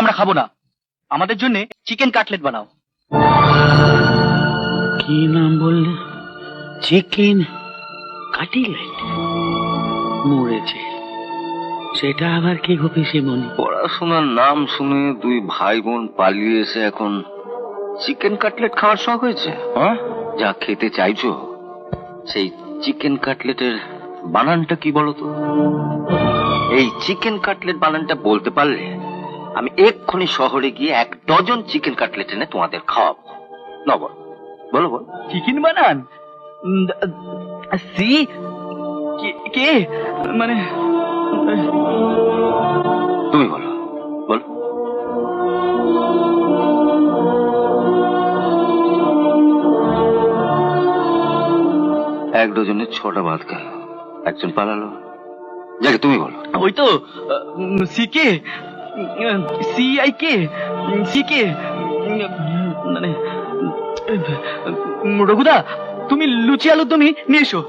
আমরা খাব না। আমাদের জন্য চিকেন কাটলেট বানাও। কি নাম বললে? Chicken cutlet? মরেছে। সেটা আবার কি গো পিসিমণি? পড়াশোনার নাম শুনে দুই ভাই বোন পালিয়ে এসে এখন চিকেন কাটলেট খাওয়ার শখ হয়েছে। হ্যাঁ? যা খেতে চাইছো সেই চিকেন কাটলেটের বানানটা কি বলতো এই চিকেন কাটলেট বানানটা বলতে পারলে আমি এক্ষুনি শহরে গিয়ে এক ডজন চিকেন কাটলেট এনে তোমাদের খাওয়াবো। না বল। বলো চিকেন বানান? সি? কে- মানে তুমি বলো। বল। এক ডজনের ছটা ভাত গেল একজন পালালো। যাকে তুমি বলো। ওই তো C C I K C K? মানে রঘুদা তুমি লুচি আলুর তুমি নিয়ে এসো।